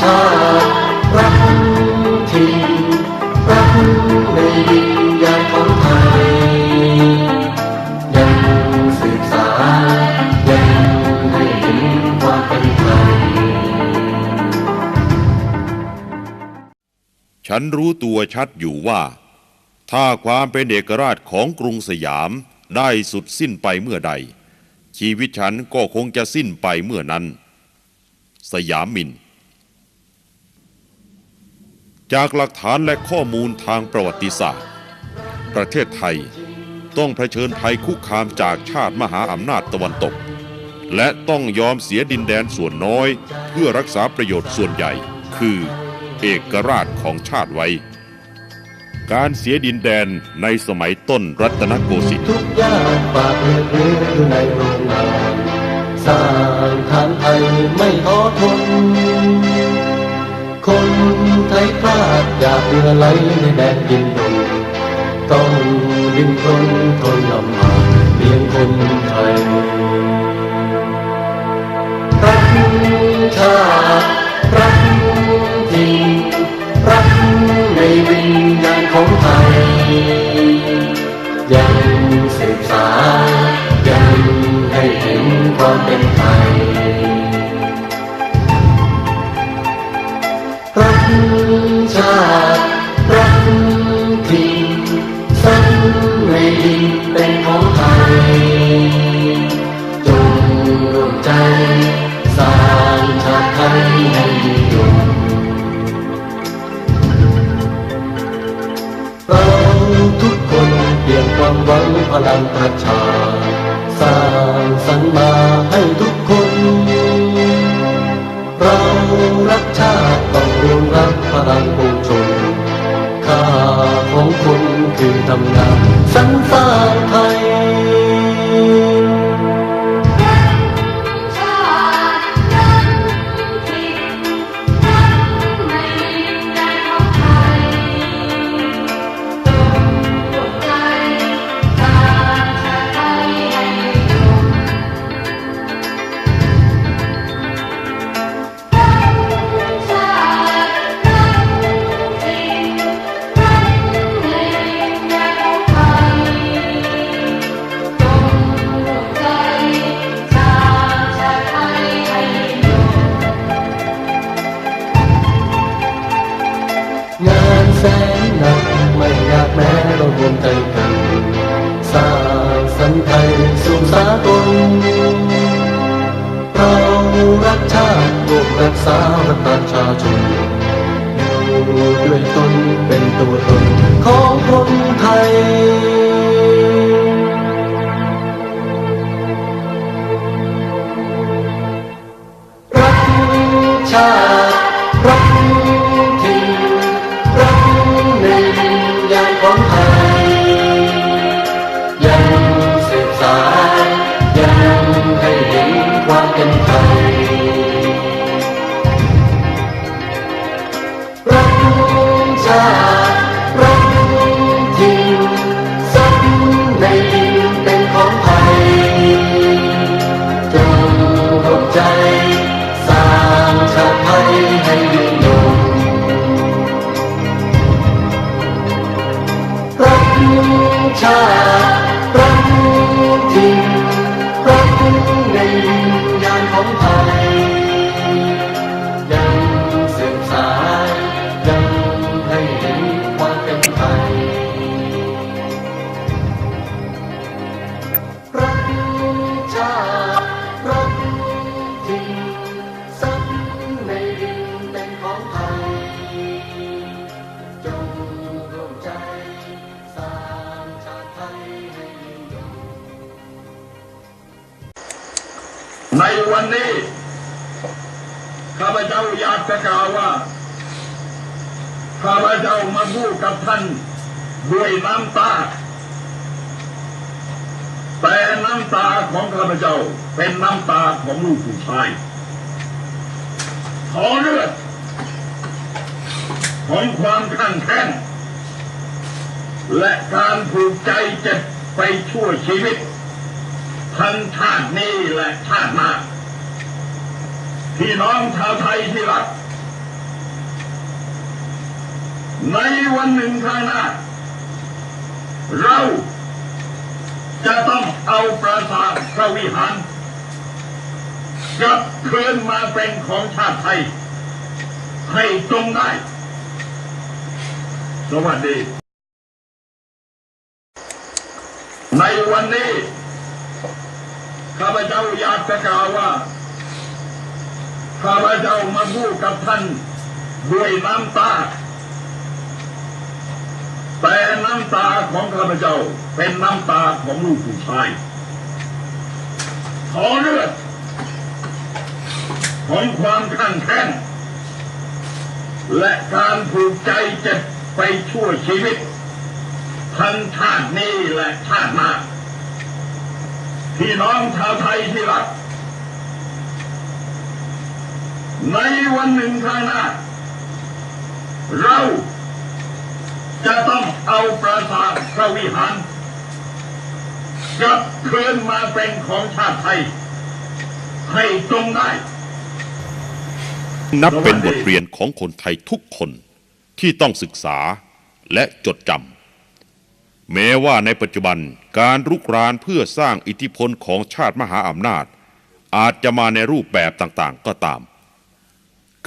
ชาติรักถิ่นรักในดินแดนของไทย ยังสืบสานยังให้เห็นความเป็นไทย ฉันรู้ตัวชัดอยู่ว่า ถ้าความเป็นเอกราชของกรุงสยามได้สุดสิ้นไปเมื่อใด ชีวิตฉันก็คงจะสิ้นไปเมื่อนั้น สยามมิน จากหลักฐานและข้อมูลทางประวัติศาสตร์ ประเทศไทยต้องเผชิญภัยคุกคามจากชาติมหาอำนาจตะวันตก และต้องยอมเสียดินแดนส่วนน้อย เพื่อรักษาประโยชน์ส่วนใหญ่ คือเอกราชของชาติไว้ การเสียดินแดนในสมัยต้นรัตนโกสินทร์ทุกยากปากเรืออยู่ในโรงงานสร้างฐานไทย ท้อทน คนไทยพลาดอยากเรือไหลในแดนดินดนต้องดิ้นรนทนลำบากเพียงคนไทยรักชาติรักถิ่นรักในวิญญาณของไทย ยังสืบสานยังให้เห็นความเป็นไทย สนหนักไม่อยากแม้เรารวมใจกัน สร้างสันไทยสู่สากลเรารักชาติรวมรักษาประชาชนอยู่ด้วยตนเป็นตัวตน แในวิญ ข้าพเจ้ามาพูดกับท่านด้วยน้ำตา แต่น้ำตาของข้าพเจ้าเป็นน้ำตาของลูกผู้ชายขอเลือดของความข้างแค้นและการผูกใจเจ็บไปชั่วชีวิต ทั้งชาตินี้และชาติหน้าพี่น้องชาวไทยที่รัก ในวันหนึ่งข้างหน้า เราจะต้องเอาปราสาทพระวิหารกลับคืนมาเป็นของชาติไทย ให้จงได้ สวัสดี ในวันนี้ข้าพเจ้าอยากจะกล่าวว่าข้าพเจ้ามาพูดกับท่านด้วยน้ำตา แต่น้ำตาของข้าพเจ้าเป็นน้ำตาของลูกผู้ชาย ขอเลือดของความข้างแค้นและการผูกใจเจ็บไปชั่วชีวิต ทั้งชาตินี้และชาติหน้าพี่น้องชาวไทยที่รัก ในวันหนึ่งข้างหน้าเรา จะต้องเอาปราสาทพระวิหารกลับคืนมาเป็นของชาติไทย ให้จงได้ นับเป็นบทเรียนของคนไทยทุกคนที่ต้องศึกษาและจดจำแม้ว่าในปัจจุบันการรุกรานเพื่อสร้างอิทธิพลของชาติมหาอำนาจ อาจจะมาในรูปแบบต่างๆก็ตาม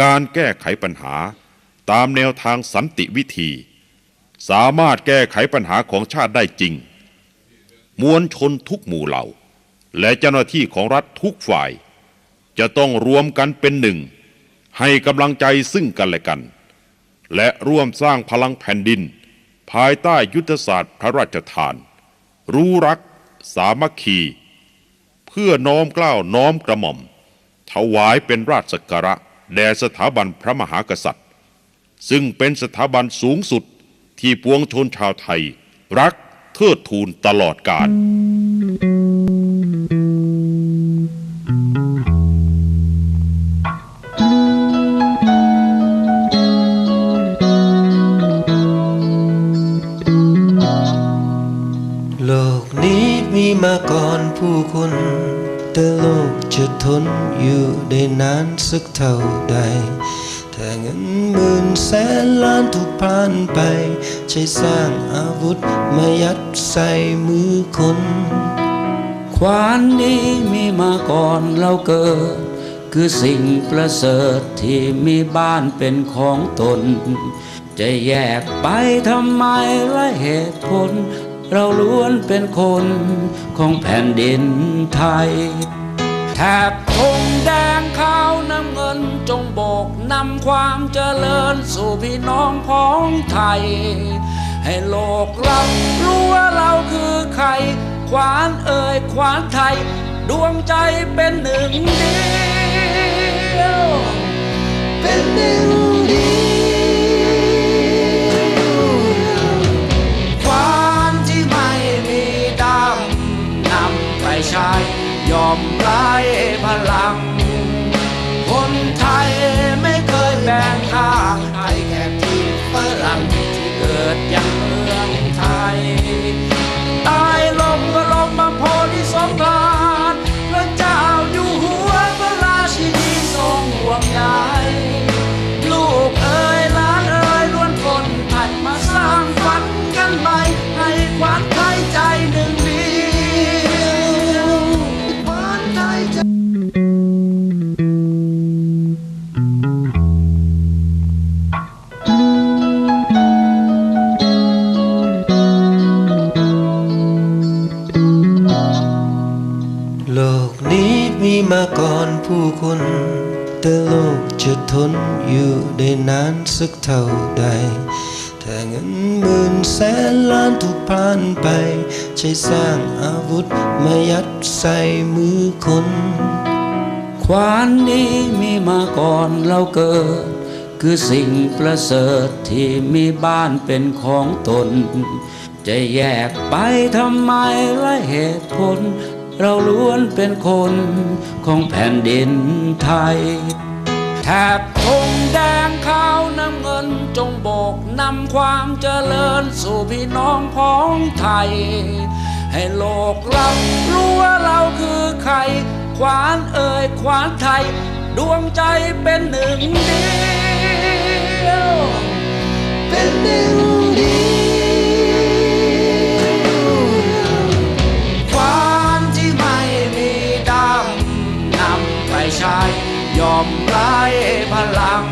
การแก้ไขปัญหาตามแนวทางสันติวิธี สามารถแก้ไขปัญหาของชาติได้จริง มวลชนทุกหมู่เหล่า และเจ้าหน้าที่ของรัฐทุกฝ่าย จะต้องรวมกันเป็นหนึ่ง ให้กำลังใจซึ่งกันและกัน และร่วมสร้างพลังแผ่นดิน ภายใต้ยุทธศาสตร์พระราชทาน รู้รัก สามัคคี เพื่อน้อมเกล้าวน้อมกระหม่อม ถวายเป็นราชสักการะแด่สถาบันพระมหากษัตริย์ ซึ่งเป็นสถาบันสูงสุด ที่ปวงชนชาวไทย รักเทิดทูนตลอดกาลโลกนี้มีมาก่อนผู้คน แต่โลกจะทนอยู่ได้นานสักเท่าใด ถ้าเงินหมื่นแสนล้านถูกพลานไป ใช้สร้างอาวุธมายัดใส่มือคนควานนี้มีมาก่อนเราเกิด คือสิ่งประเสริฐที่มีบ้านเป็นของตน จะแยกไปทำไมละเหตุผล เราล้วนเป็นคนของแผ่นดินไทยแถบ แดงขาวน้ำเงินจงโบกนำความเจริญสู่พี่น้องพ้องไทย ให้โลกรับรู้ว่าเราคือใครควานเอ่ยควานไทย ดวงใจเป็นหนึ่งเดียว เป็นหนึ่งเดียวควานที่ไม่มีดำนำไปใช้ยอมไร้พลัง ไทยไม่เคยแบ่งข้างใครแค่ที่ฝรั่งที่เกิดยัง นานสักเท่าใด ถ้าเงินหมื่นแสนล้านถูกพลานไป ใช้สร้างอาวุธมายัดใส่มือคน ควานนี้มีมาก่อนเราเกิด คือสิ่งประเสริฐที่มีบ้านเป็นของตน จะแยกไปทำไมละเหตุผล เราล้วนเป็นคนของแผ่นดินไทยแถบ แดงขาวน้ำเงินจงโบกนำความเจริญสู่พี่น้องพ้องไทย ให้โลกรับรู้ว่าเราคือใครควานเอ่ยควานไทย ดวงใจเป็นหนึ่งเดียว เป็นหนึ่งเดียวความที่ไม่มีดำนำไปใช้ยอมไร้พลัง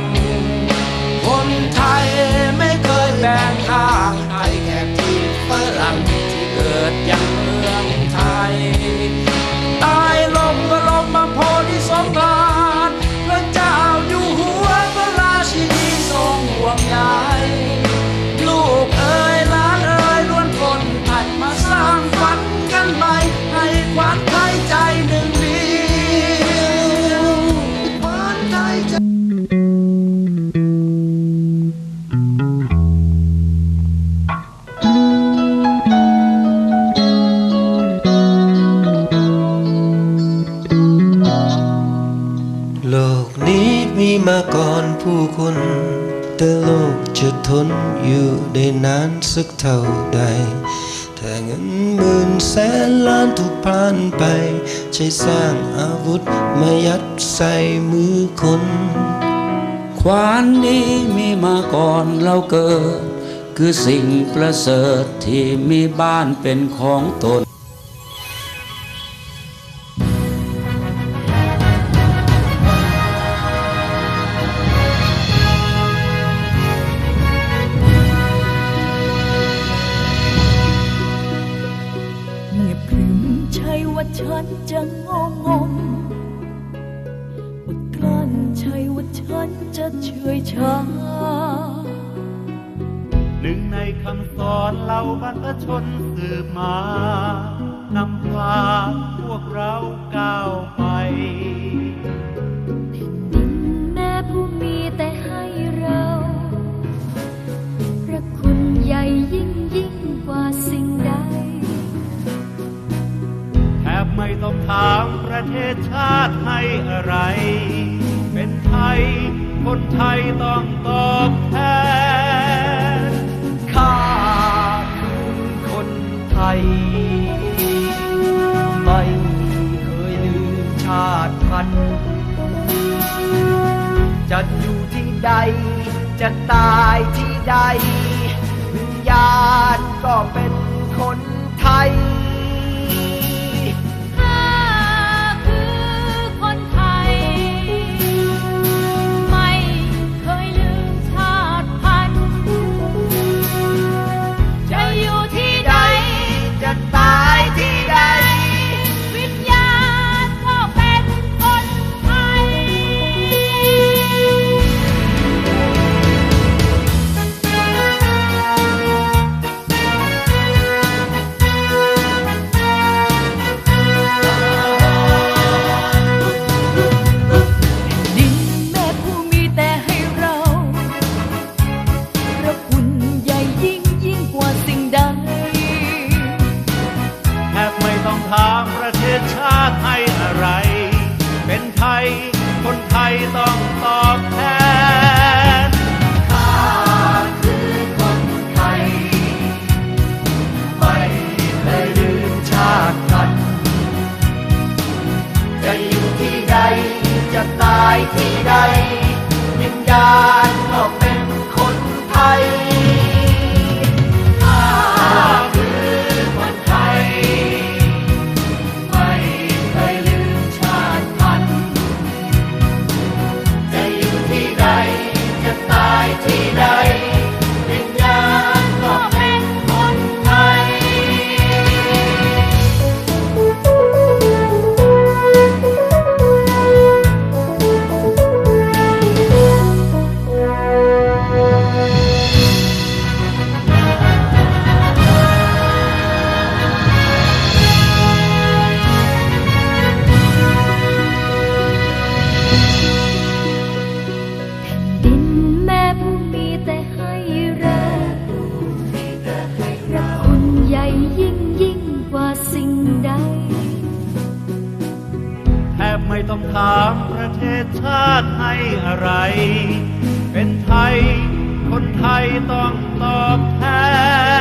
นอยู่ได้นานสักเท่าใด ถ้าเงินหมื่นแสนล้านถูกพลานไป ใช้สร้างอาวุธมายัดใส่มือคน ควานนี้มีมาก่อนเราเกิด คือสิ่งประเสริฐที่มีบ้านเป็นของตน ใช่ว่าฉันจะงงงมอดกลั้นใช่ว่าฉันจะเฉยชาหนึ่งในคำสอนเราบรรพชนสืบมานำพาพวกเราก้าวไป ไม่ต้องถามประเทศชาติให้อะไร เป็นไทย คนไทยต้องตอบแทนข้าคือคนไทย ไม่เคยลืมชาติพันธุ์จะอยู่ที่ใด จะตายที่ใดวิญญาณก็เป็นคน ค ต้องถามประเทศชาติให้อะไร เป็นไทย คนไทยต้องตอบแทน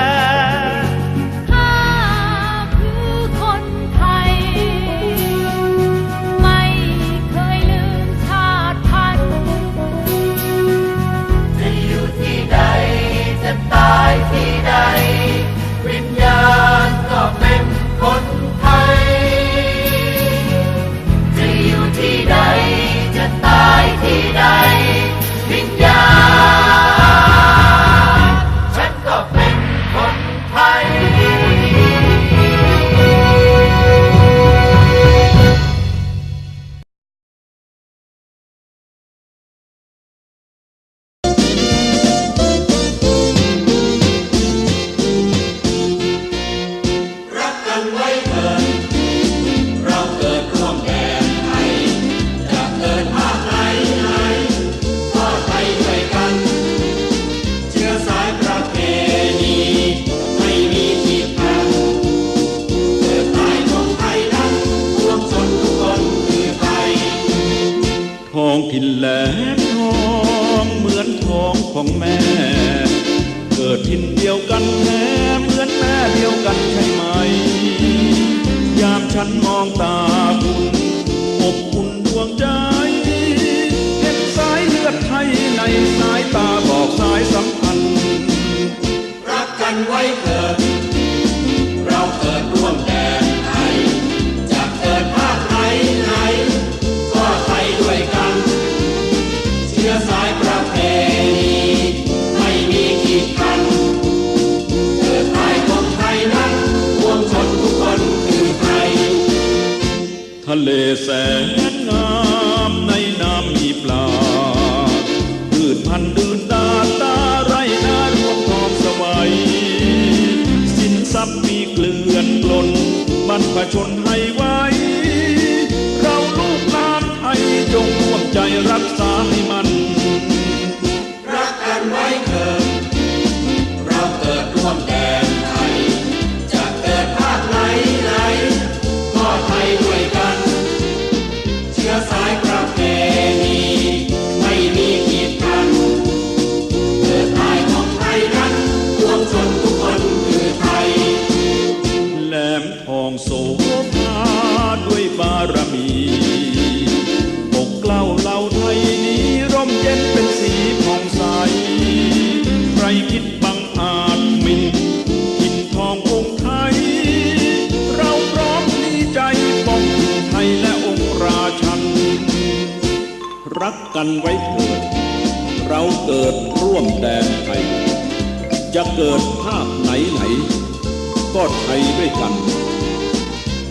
ให้มัน รักกันไว้เถิด กันไว้เถิดเราเกิดร่วมแดนไทย จะเกิดภาพไหนไหน ก็ไทยด้วยกัน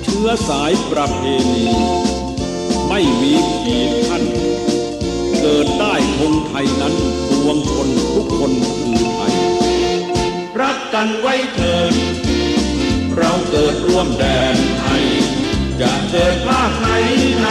เชื้อสายประเพณีไม่มีขีดขั้น เกิดได้คงไทยนั้นปวงชนทุกคนคือไทย รักกันไว้เถิดเราเกิดร่วมแดนไทย จะเกิดภาพไหนไหน